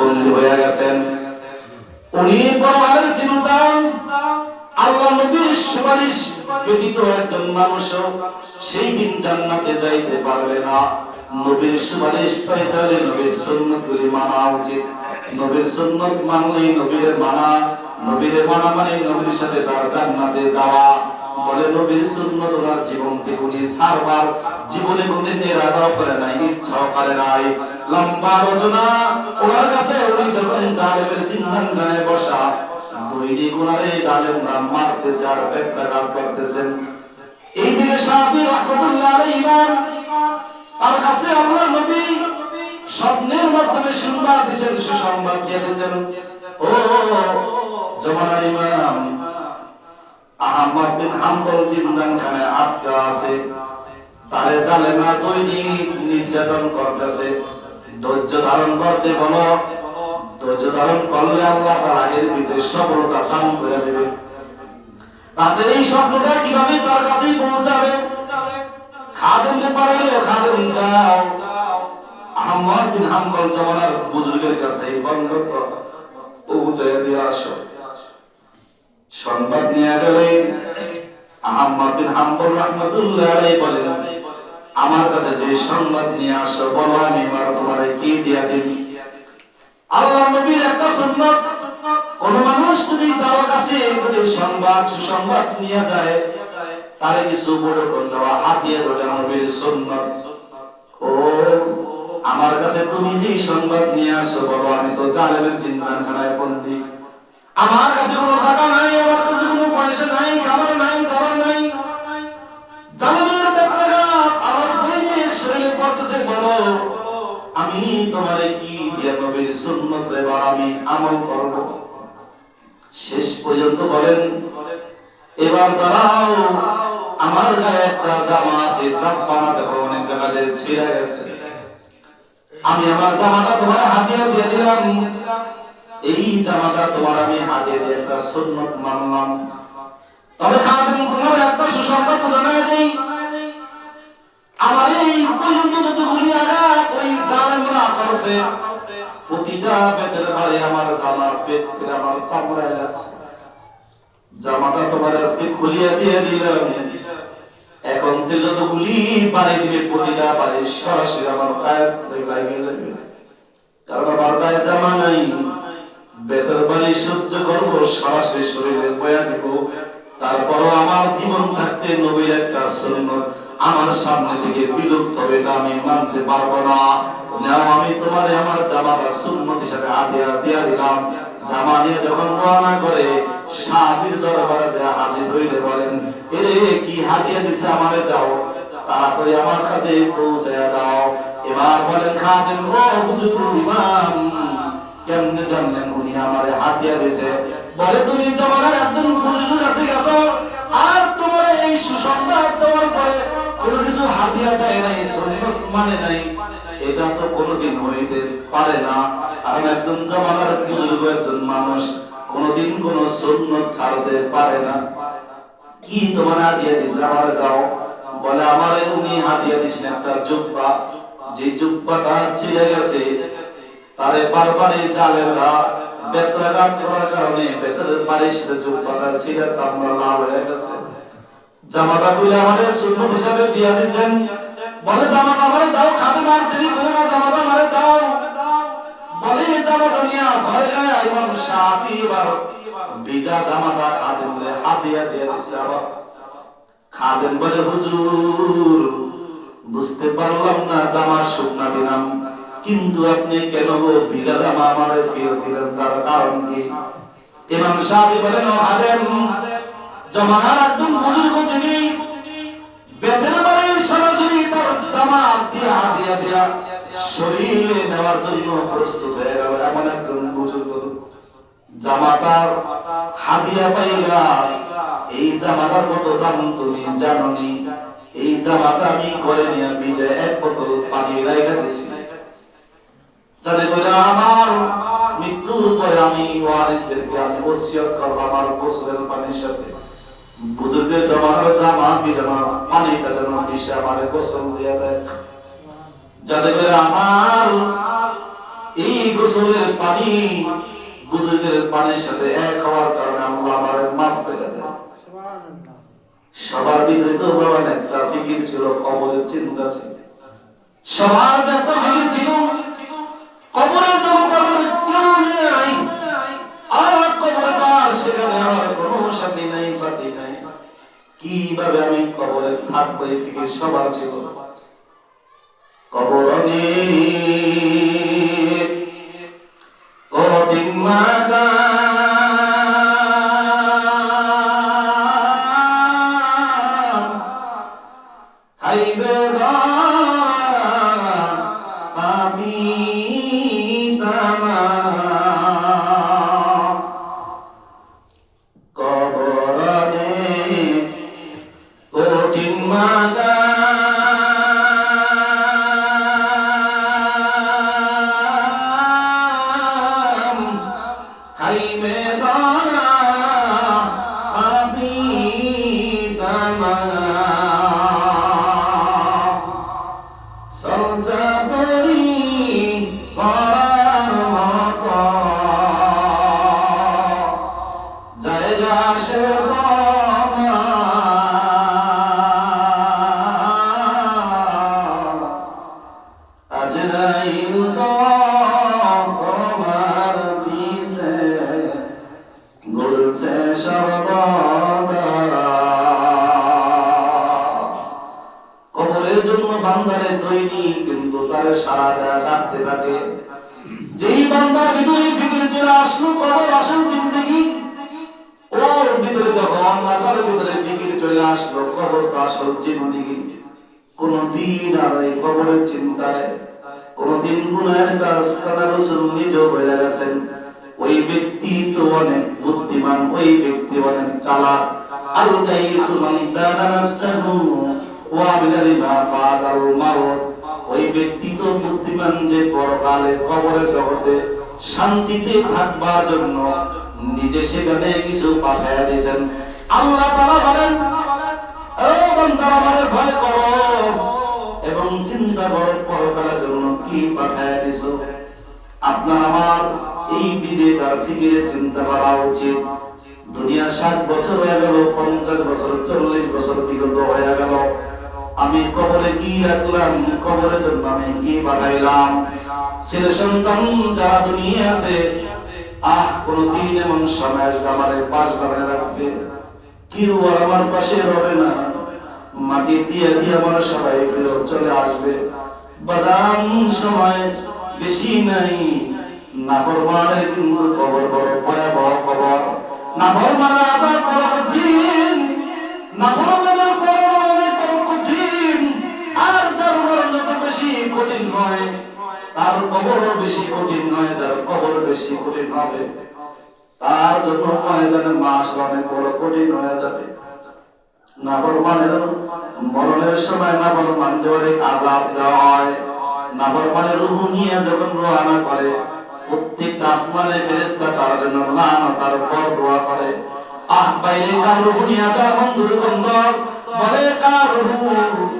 বন্দী হয়ে গেছেন। উনি পরমাণের চিন্তা আল্লাহ নবীর সুপারিশ ব্যতীত একজন মানুষও সেই দিন জান্নাতে যাইতে পারবে না। নবীর সুপারিশ পাইতে হলে নবীর সুন্নতগুলি মানা উচিত। নবীর সুন্নত মানলেই নবীর মানা নবীর মানা মানে নবীর সাথে তার জান্নাতে যাওয়া। বলে নবীর সুন্নত ওনার জীবনকে উনি সারবার, জীবনে কোনদিন এরাদাও করে নাই, ইচ্ছাও করে নাই। লম্বা রচনা, ওনার কাছে উনি যখন জালেমের চিন্তাঙ্গায় বসা, দৈনিক ওনারে জালেমরা মারতেছে আর ব্যক্তাঘাত করতেছেন। এই দিকে সাহাবী রহমতুল্লাহ আলাইহি ইমাম তার কাছে আল্লাহ নবী স্বপ্নের মাধ্যমে সংবাদ দিয়েছেন সে সংবাদ দিয়ে দিয়েছেন। ও জমানার ইমাম আহমদ বিন হাম্বল জিন্দান খানে আটকা আছে। তারে জালেমরা দৈনিক নির্যাতন করতেছে। ধৈর্য ধারণ করতে বলো। ধৈর্য ধারণ করলে আল্লাহ তার আগের ভিতরে সফলতা দান করে দেবে। তাদের এই স্বপ্নটা কীভাবে তার কাছে পৌঁছাবে? খাদেমকে পারাইলে খাদেম যাও। আহমদ বিন হাম্বল জমানার বুজুর্গের কাছে এই বন্ধ পৌঁছায় দিয়ে আসো। সংবাদ নিয়ে গেলে আহমদ বিন হাম্বল রহমতুল্লাহ আলাইহি বলেন, আমার কাছে যে সংবাদ নিয়ে আসো, বলো আমি এবার তোমারে কি দিয়া দিই আল্লাহ নবীর একটা সুন্নাত, কোন মানুষ যদি তার কাছে যদি সংবাদ, সুসংবাদ নিয়ে যায়, তারে কিছু বড় করে দেওয়া, হাতিয়ে ধরে নবীর সুন্নাত। ও, আমার কাছে তুমি যে সংবাদ নিয়ে আসো, বলো আমি তো জালেমের চিন্তাখানায় বন্দী। আমার কাছে কোনো টাকা নাই, আমার কাছে কোনো পয়সা নাই, খাবার নাই, দাবার নাই। ব্যাপারে আমার দৈনিক শরীরে পড়তেছে, বলো, আমি তোমারে কি দিয়ে নবীর সুন্নত আমি আমল করব? শেষ পর্যন্ত বলেন, এবার দাঁড়াও, আমার গায়ে একটা জামা আছে জাম্পানা দেখো অনেক জায়গাতে ছিঁড়ে গেছে। আমি আমার জামাটা তোমার হাতিয়ে দিয়ে দিলাম। এই জামাটা তোমার আমি হাতে দিয়ে একটা সুন্নত মানলাম। তবে তোমার একটা সুসংবাদ জানাই দেই। আমার এই পর্যন্ত যতগুলি আঘাত, ওই জালেমরা করছে, প্রতিটা বেতের আমার জামার পেট আমার চামড়ায় লাগছে। জামাটা তোমার আজকে খুলিয়ে দিয়ে দিলাম। এখন তুই যতগুলি দিবে, প্রতিটা সরাসরি আমার যাবে। কারণ আমার গায়ে জামা নাই। বেতর বাড়ি সহ্য করব, সরাসরি শরীরে বয়া দিব। তারপরও আমার জীবন থাকতে নবীর একটা সুন্নত। আমার সামনে থেকে বিলুপ্ত হবে এটা আমি মানতে পারব না। নাও, আমি তোমারে আমার জামাটা সুন্নত হিসাবে আদিয়া দিয়া দিলাম। জামা নিয়ে যখন রওনা করে সাহাবীর দরবারে যে হাজির হইলে বলেন, এরে, কি হাদিয়া দিছে আমারে দাও। তাড়াতাড়ি আমার কাছে পৌঁছায়া দাও। এবার বলেন, খাদেম, ও হুজুর ইমাম কেমনে জানলেন উনি? আমারে হাতিয়া দিছে। বলে, তুমি জমানার একজন কাছে গেছো আর তোমার এই সুসংবাদ পরে কোনো কিছু হাতিয়া দেয় নাই মানে নাই। এটা তো কোনোদিন হইতে পারে না। কারণ একজন জমানার বুজুর্গ, একজন মানুষ কোনোদিন কোন সুন্নত ছাড়তে পারে না। কি তোমার হাতিয়া দিছে? আমার দাও। বলে, আমার উনি হাতিয়া দিছেন একটা জুব্বা। যে জুব্বাটা ছিঁড়ে গেছে তারে বারবারই জালেমরা বেত্রাঘাত করার কারণে বেতরের বাড়ির সাথে জুব্বাটা ছিঁড়ে চামড়া লাল হয়ে গেছে। জামাটা খুলে আমাদের সুন্নত হিসাবে দিয়ে দিয়েছেন বলে জামাটা আমারে দাও খাতে মার দেরি করে না জামাটা আমারে দাও। বলে এই জামাটা নিয়ে ঘরে গায়ে ইমাম শাফি এবার ভিজা জামাটা খাদেম রে, হাতিয়া দিয়ে দিছে আবার। খাদেম বলে, হুজুর, বুঝতে পারলাম না জামা শুকনা দিলাম কিন্তু আপনি কেন গো ভিজা জামা আমারে ফেরত দিলেন? তার কারণ কি? ইমাম শাফি বলেন, ও খাদেম জমানার একজন বুজুর্গ যিনি বেতের বাড়ি সরাসরি তার জামা দিয়া দিয়া দিয়া শরীরে নেওয়ার জন্য প্রস্তুত হয়ে গেল। এমন একজন বুজুর্গ। জামাটা হাদিয়া পাইলা, এই জামাটার কত দাম তুমি জাননি এই জামাটা আমি করে নিয়ে ভিজে এক বোতল পানি রাইখা দিছি। যাতে করে আমার, মৃত্যুর পরে আমি ওয়ারিসদেরকে আমি ওসিয়ত করব আমার গোসলের পানির সাথে। জামা আমার গোসল দিয়ে দেয়। যাতে করে আমার, এই গোসলের পানি পানির সাথে এক হওয়ার কারণে আমার মাফ করে দেয়। সবার ভিতরে তো একটা ফিকির ছিল কবরের চিন্তা ছিল। সবার একটা ছিল। জগৎ আমার কেউ নেই আর কবরে তার সেখানে আমার কোনো নাই নাই। আমি কবরে থাকব কবরনে কঠিন মাতা খাইবে ধরা আমি তামা। সঞ্চাতরি করার মতো জায়গা সে কবরের জন্য বান্দারে তৈরি কিন্তু তার সারা দেয়া ডাকতে থাকে। যেই বান্দার ভিতরে ফিকির চলে আসলো, কবর আসল জিন্দগি। ওর ভিতরে যখন মাথার ভিতরে ফিকির চলে আসলো, কবর তো আসল জিন্দগি। কোনদিন আর এই কবরের চিন্তায়, কোনদিন গুনাহের কাজ কানা রসুল হয়ে গেছেন, ওই ব্যক্তি তো অনেক বুদ্ধিমান, ওই ব্যক্তি অনেক চালাক। আল গাইসু মান দানা নাফসাহু ওই ব্যক্তি তো বুদ্ধিমান যে পরকালে কবরের জগতে শান্তিতে থাকবার জন্য নিজে সেখানে কিছু পাঠাইয়া দিয়েছেন। আল্লাহ তাআলা বলেন এবং চিন্তা কি পাঠাইয়া দিছো আপনার এই বিদে তার ফিকিরে চিন্তা করা উচিত। দুনিয়া ষাট বছর হয়ে গেল, পঞ্চাশ বছর, চল্লিশ বছর বিগত হয়ে গেল। আমি কবরে কি রাখলাম? কবরের জন্য আমি কি পাঠাইলাম ছেলে সন্তান যারা দুনিয়া আছে, আহ, কোনদিন এমন সময় আমার পাশ বানায় রাখবে। কেউ আর আমার পাশে রবে না। মাটি দিয়ে দিয়ে আমার সবাই ফেরত চলে আসবে। বাজান সময় বেশি নাই। নাফরমানের কিন্তু কবর বড় ভয়াবহ কবর। নাফরমানের আজাব বড় কঠিন। নাফরমানের কবর আর যার মরণ যত বেশি কঠিন হয়, তার কবরও বেশি কঠিন হয় যার কবর বেশি কঠিন হবে, তার জন্য ময়দানে মাস অনেক বড় কঠিন হয়ে যাবে। নাফরমানের মরণের সময় নাফরমানকে অনেক আজাব দেওয়া হয়। নাফরমানের রূহ নিয়ে যখন রওনা করে, প্রত্যেক আসমানে ফেরেশতা তার জন্য লানত তার পর দোয়া করে। আহ, বাইরে কার রূহ নিয়ে যা এমন দুর্গন্ধ বলে, কার রূহ?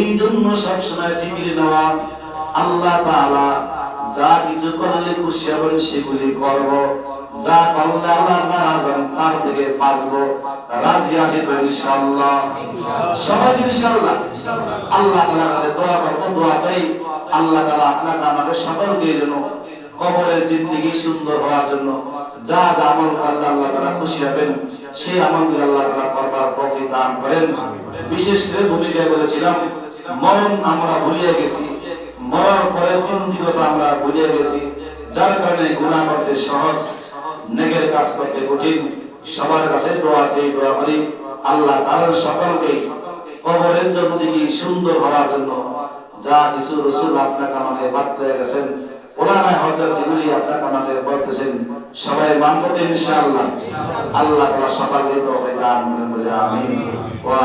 এই জন্য সবসময় নেওয়া আল্লাহ যা কিছু খুশি হবেন সেগুলি করব। যা করলে আল্লাহ নারাজ হন তার থেকে রাজি তো সবাই আল্লাহ কাছে দোয়া দোয়া চাই। আল্লাহ আপনাকে যেন কবরের জিন্দেগি সুন্দর হওয়ার জন্য যা যা আমল করলে আল্লাহ তাআলা খুশি হবেন, সেই আমলগুলো আল্লাহ করবার তৌফিক দান করেন। বিশেষ করে ভূমিকায় বলেছিলাম মরণ আমরা ভুলিয়ে গেছি। মরার পরে চিন্তিত আমরা ভুলিয়ে গেছি। যার কারণে গুনাহ করতে সহজ নেগের কাজ করতে কঠিন। সবার কাছে দোয়া চাই দোয়া করি, আল্লাহ তাআলা সকলকে কবরের জন্য দিকে সুন্দর হওয়ার জন্য যা কিছু রসুল আপনাকে আমাদের হয়ে গেছেন ওলামা হযরত যেগুলি আপনাকে আমাদের বলতেছেন, সবাই মানবো তো ইনশাআল্লাহ। আল্লাহ তাআলা সবাইকে তৌফিক দান করেন বলে আমিন।